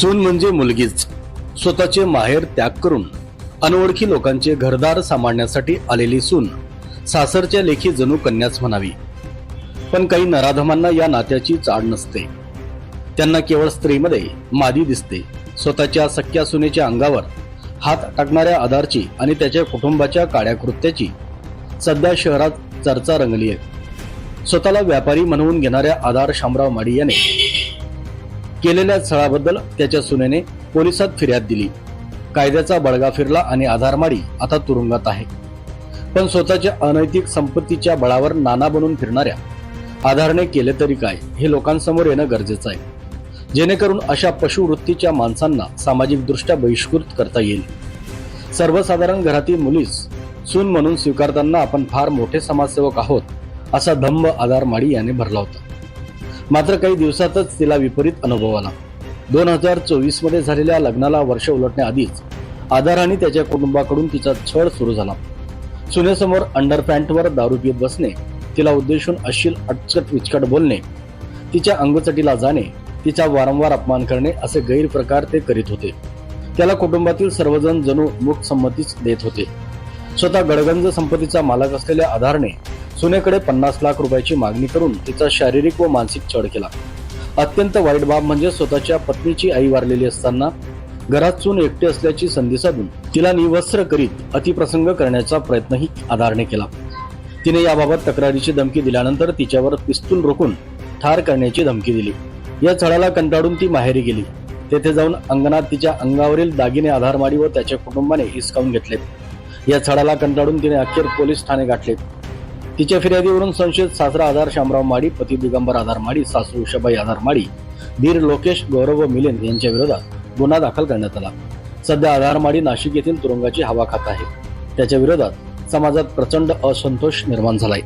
सून म्हणजे मुलगीच. स्वतःचे माहेर त्याग करून अनोळखी लोकांचे घरदार सांभाळण्यासाठी आलेली सून सासरच्या लेखी जणू कन्याच म्हणावी. पण काही नराधमांना या नात्याची चाड नसते. त्यांना केवळ स्त्रीमध्ये मादी दिसते. स्वतःच्या सख्या सुनेच्या अंगावर हात टाकणाऱ्या आधारची आणि त्याच्या कुटुंबाच्या काळ्या कृत्याची सध्या शहरात चर्चा रंगली आहे. स्वतःला व्यापारी म्हणवून घेणाऱ्या आधार शामराव माडी याने केलेल्या छळाबद्दल त्याच्या सुनेने पोलिसात फिर्याद दिली. कायद्याचा बळगा फिरला आणि आधारमाडी आता तुरुंगात आहे. पण स्वतःच्या अनैतिक संपत्तीच्या बळावर नाना बनून फिरणाऱ्या आधारने केले तरी काय हे लोकांसमोर येणं गरजेचं आहे. जेणेकरून अशा पशुवृत्तीच्या माणसांना सामाजिकदृष्ट्या बहिष्कृत करता येईल. सर्वसाधारण घरातील मुलीस सून म्हणून स्वीकारताना आपण फार मोठे समाजसेवक आहोत असा धम्म आधार माडी याने भरला होता. मात्र काही दिवसातच तिला विपरीत अनुभव आला. दोन हजार चोवीसमध्ये झालेल्या लग्नाला वर्ष उलटण्याआधीच आधाराने त्याच्या कुटुंबाकडून तिचा छळ सुरू झाला. सुनेसमोर अंडरपॅन्टवर दारू पित बसणे तिला उद्देशून अश्लील अटचट विचकट बोलणे तिच्या अंगचटीला जाणे तिचा वारंवार अपमान करणे असे गैरप्रकार ते करीत होते. त्याला कुटुंबातील सर्वजण जणू मूक संमतीच देत होते. स्वतः गडगंज संपत्तीचा मालक असलेल्या आधारने सुनेकडे पन्नास लाख रुपयाची मागणी करून तिचा शारीरिक व मानसिक छळ केला. अत्यंत वाईट बाब म्हणजे स्वतःच्या पत्नीची आई वारलेली असताना घरात सून एकटे असल्याची संधी साधून तिला निवस्त्र करीत अतिप्रसंग करण्याचा प्रयत्नही आधारने केला. तिने याबाबत तक्रारीची धमकी दिल्यानंतर तिच्यावर पिस्तूल रोखून ठार करण्याची धमकी दिली. या छळाला कंटाळून ती माहेरी गेली. तेथे जाऊन अंगणात तिच्या अंगावरील दागिने आधारमाडी व त्याच्या कुटुंबाने हिसकावून घेतलेत. या छळाला कंटाळून तिने अखेर पोलीस ठाणे गाठले तिच्या फिर्यादीवरून संशयित सासरा आधार शामराव माडी पती दिगंबर आधार माडी सासू उषाबाई आधार माडी धीर लोकेश गौरव व मिलिंद यांच्या विरोधात गुन्हा दाखल करण्यात आला. सध्या आधार माडी नाशिक येथील तुरुंगाची हवा खात आहे. त्याच्या विरोधात समाजात प्रचंड असंतोष निर्माण झालाय.